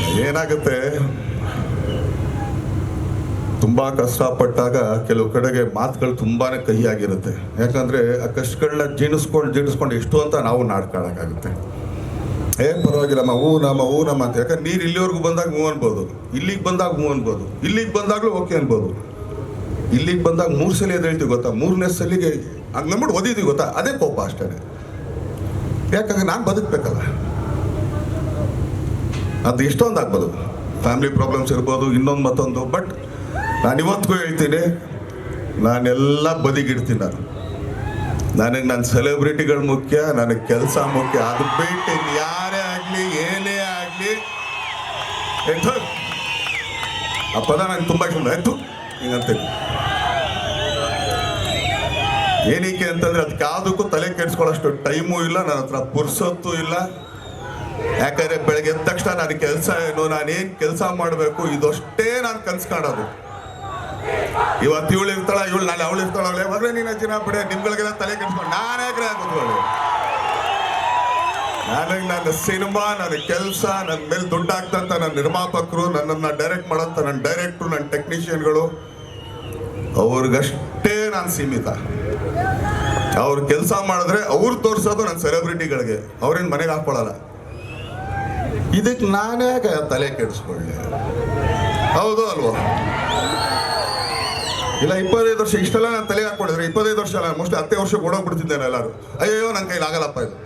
ಏನಾಗುತ್ತೆ? ತುಂಬಾ ಕಷ್ಟಪಟ್ಟಾಗ ಕೆಲವು ಕಡೆಗೆ ಮಾತುಗಳು ತುಂಬಾನೇ ಕಹಿಯಾಗಿರುತ್ತೆ. ಯಾಕಂದ್ರೆ ಆ ಕಷ್ಟಗಳನ್ನ ಜೀಣಿಸ್ಕೊಂಡು ಜೀಣಿಸ್ಕೊಂಡು ಎಷ್ಟು ಅಂತ ನಾವು ನಾಡ್ಕೊಳ್ಳೋಕ್ಕಾಗುತ್ತೆ ಏ ಪರವಾಗಿಲ್ಲಮ್ಮ ಹೂ, ನಮ್ಮ ಹೂ, ನಮ್ಮ ಅಂತ. ಯಾಕಂದ್ರೆ ನೀರು ಇಲ್ಲಿವರೆಗೂ ಬಂದಾಗ ಹೂ ಅನ್ಬೋದು. ಇಲ್ಲಿಗೆ ಬಂದಾಗ ಹೂ ಅನ್ಬೋದು. ಇಲ್ಲಿಗೆ ಬಂದಾಗಲೂ ಓಕೆ ಅನ್ಬೋದು. ಇಲ್ಲಿಗೆ ಬಂದಾಗ ಮೂರು ಸಲ ಅದು ಹೇಳ್ತೀವಿ ಗೊತ್ತಾ? ಮೂರನೇ ಸಲಿಗೆ ಹಂಗೆ ನಂಬಿಟ್ಟು ಓದಿದ್ದೀವಿ ಗೊತ್ತಾ? ಅದೇ ಕೋಪ ಅಷ್ಟೇ. ಯಾಕಂದ್ರೆ ನಾನು ಬದುಕಬೇಕಲ್ಲ. ಅದು ಎಷ್ಟೊಂದು ಆಗ್ಬೋದು. ಫ್ಯಾಮಿಲಿ ಪ್ರಾಬ್ಲಮ್ಸ್ ಇರ್ಬೋದು, ಇನ್ನೊಂದು ಮತ್ತೊಂದು ಬಟ್ ನಾನು ಇವತ್ತಿಗೂ ಹೇಳ್ತೀನಿ, ನಾನೆಲ್ಲ ಬದಿಗಿಡ್ತೀನಿ ನಾನು. ನನಗೆ ನನ್ನ ಸೆಲೆಬ್ರಿಟಿಗಳು ಮುಖ್ಯ, ನನಗೆ ಕೆಲಸ ಮುಖ್ಯ, ಅದು ಬಿಟ್ಟು ಯಾರೇ ಆಗಲಿ, ಏನೇ ಆಗಲಿ ಆ ಪದ ನನಗೆ ತುಂಬ ಇಷ್ಟ. ಆಯಿತು ಹಿಂಗಂತೀನಿ ಏನಕ್ಕೆ ಅಂತಂದ್ರೆ ಅದಕ್ಕೆ ಯಾವುದಕ್ಕೂ ತಲೆ ಕೆಡಿಸ್ಕೊಳ್ಳೋಷ್ಟು ಟೈಮು ಇಲ್ಲ ನನ್ನ ಹತ್ರ ಪುರ್ಸೊತ್ತು ಇಲ್ಲ. ಯಾಕಂದ್ರೆ ಬೆಳಗ್ಗೆ ಎದ್ದ ತಕ್ಷಣ ನನ್ನ ಕೆಲಸ ಏನು ನಾನೇನ್ ಕೆಲಸ ಮಾಡಬೇಕು, ಇದಷ್ಟೇ ನಾನು ಕನ್ಸ್ ಕಾಣೋದು. ಇವತ್ತು ಇವಳು ಇರ್ತಾಳ, ಇವಳು ನಾಳೆ ಅವಳು ಇರ್ತಾಳ, ಅವಳೆ ಮಗನೇ ನೀನು ಅಜ್ಜಿನ ಬಿಡೆ, ನಿಮ್ಗಳಿಗೆಲ್ಲ ತಲೆ ಕೆಡಿಸ್ಕೊಂಡು ನಾನೇ ಗ್ರಹ ಕೂತ್ಕೊಳ್ಳಿ ನನಗೆ ನನ್ನ ಸಿನಿಮಾ, ನನ್ನ ಕೆಲಸ ನನ್ನ ಮೇಲೆ ದುಡ್ಡು ಆಗ್ತಂತ ನನ್ನ ನಿರ್ಮಾಪಕರು ನನ್ನನ್ನು ಡೈರೆಕ್ಟ್ ಮಾಡೋಂಥ ನನ್ನ ಡೈರೆಕ್ಟ್ರು ನನ್ನ ಟೆಕ್ನಿಷಿಯನ್ಗಳು ಅವ್ರಿಗಷ್ಟೇ ನಾನು ಸೀಮಿತ. ಅವ್ರು ಕೆಲಸ ಮಾಡಿದ್ರೆ ಅವ್ರು ತೋರಿಸೋದು ನನ್ನ ಸೆಲೆಬ್ರಿಟಿಗಳಿಗೆ ಅವ್ರೇನು ಮನೆಗೆ ಹಾಕೊಳ್ಳಲ್ಲ ಇದಕ್ಕೆ ನಾನೇ ತಲೆ ಕೆಡಿಸ್ಕೊಳ್ಳಿ? ಹೌದು ಅಲ್ವಾ? ಇಲ್ಲ, ಇಪ್ಪತ್ತೈದು ವರ್ಷ ಇಷ್ಟೆಲ್ಲ ನಾನು ತಲೆ ಹಾಕೊಂಡಿದ್ರೆ ಇಪ್ಪತ್ತೈದು ವರ್ಷ ಅಲ್ಲ ಮೋಸ್ಟ್ ಹತ್ತೇ ವರ್ಷ ಓಡೋಗ್ಬಿಡ್ತಿದ್ದೇನೆ ಎಲ್ಲರೂ. ಅಯ್ಯೋ ನನ್ನ ಕೈಲಿ ಆಗಲ್ಲಪ್ಪ ಇದು.